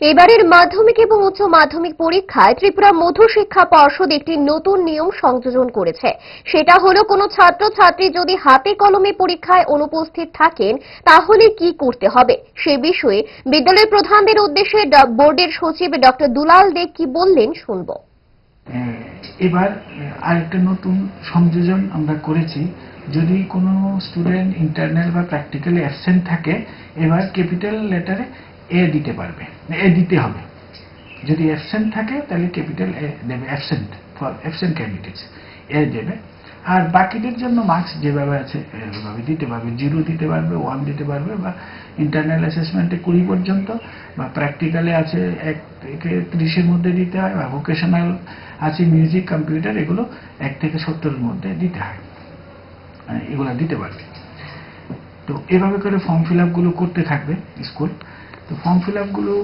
এবারের মাধ্যমিক এবং উচ্চ মাধ্যমিক পরীক্ষায় ত্রিপুরা মধু শিক্ষা পর্ষদ একটি নতুন নিয়ম সংযোজন করেছে। সেটা হলো, কোনো ছাত্রছাত্রী যদি হাতে কলমে পরীক্ষায় অনুপস্থিত থাকেন, তাহলে কি করতে হবে? সে বিষয়ে বিদ্যালয়ের প্রধানদের উদ্দেশ্যে বোর্ডের সচিব ডক্টর দুলাল দে কি বললেন শুনব। এবার আরেকটা নতুন সংযোজন আমরা করেছি। যদি কোনো স্টুডেন্ট ইন্টারনাল বা প্র্যাকটিক্যালি অ্যাবসেন্ট থাকে, এবার ক্যাপিটাল লেটারে এ দিতে পারবে। এ দিতে হবে। যদি অ্যাবসেন্ট থাকে, তাহলে ক্যাপিটাল এ দেবে অ্যাবসেন্ট ফর অ্যাবসেন্ট ক্যান্ডিডেটস এ দেবে। আর বাকিদের জন্য মার্কস যেভাবে আছে, এভাবে দিতে পারবে। জিরো দিতে পারবে ওয়ান দিতে পারবে, বা ইন্টারনাল অ্যাসেসমেন্টে কুড়ি পর্যন্ত, বা প্র্যাকটিক্যালে আছে এক থেকে ত্রিশের মধ্যে দিতে হয়, বা ভোকেশনাল আছে মিউজিক কম্পিউটার এগুলো এক থেকে সত্তরের মধ্যে দিতে হয়। এগুলো দিতে পারবে। তো এভাবে করে ফর্ম ফিল আপগুলো করতে থাকবে স্কুল তো ফর্ম ফিল আপগুলো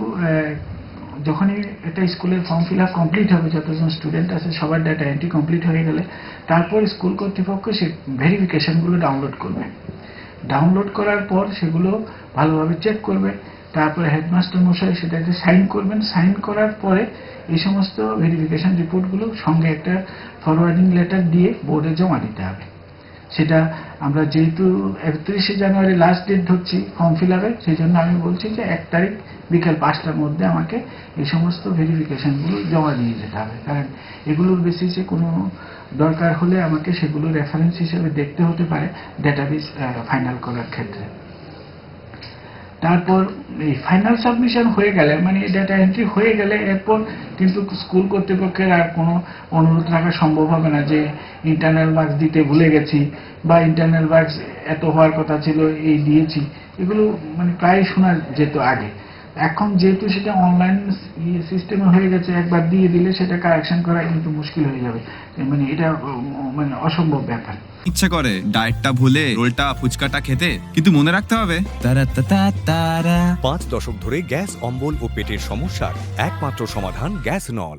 যখনই একটা স্কুলের ফর্ম ফিল আপ কমপ্লিট হবে, যতজন স্টুডেন্ট আছে, সবার ডাটা এন্ট্রি কমপ্লিট হয়ে গেলে, তারপর স্কুল কর্তৃপক্ষ সে ভেরিফিকেশনগুলো ডাউনলোড করবে। ডাউনলোড করার পর সেগুলো ভালোভাবে চেক করবে, তারপরে হেডমাস্টার মশাই সেটাতে সাইন করবেন। সাইন করার পরে এই সমস্ত ভেরিফিকেশন রিপোর্টগুলো সঙ্গে একটা ফরওয়ার্ডিং লেটার দিয়ে বোর্ডে জমা দিতে হবে। সেটা আমরা যেহেতু একত্রিশে জানুয়ারি লাস্ট ডেট ধরছি ফর্ম ফিল আপের সেই জন্য আমি বলছি যে এক তারিখ বিকেল পাঁচটার মধ্যে আমাকে এই সমস্ত ভেরিফিকেশনগুলো জমা দিয়ে যেতে হবে। কারণ এগুলোর বেসিসে কোনো দরকার হলে আমাকে সেগুলো রেফারেন্স হিসেবে দেখতে হতে পারে ডেটাবেস ফাইনাল করার ক্ষেত্রে। তারপর এই ফাইনাল সাবমিশন হয়ে গেলে মানে ডেটা এন্ট্রি হয়ে গেলে এরপর কিন্তু স্কুল কর্তৃপক্ষের আর কোনো অনুরোধ রাখা সম্ভব হবে না যে ইন্টারনাল মার্কস দিতে ভুলে গেছি বা ইন্টারনাল মার্কস এত হওয়ার কথা ছিল, এই দিয়েছি। এগুলো মানে প্রায় শোনা যেত আগে। এখন যেহেতু সেটা অনলাইন সিস্টেমে হয়ে গেছে একবার দিয়ে দিলে সেটা কারেকশন করা কিন্তু মুশকিল হয়ে যাবে। মানে এটা মানে অসম্ভব ব্যাপার। ইচ্ছা করে ডায়েটটা ভুলে রোলটা ফুচকাটা খেতে কিন্তু মনে রাখতে হবে। তারা তারা তারা পাঁচ দশক ধরে গ্যাস অম্বল ও পেটের সমস্যার একমাত্র সমাধান গ্যাস নল।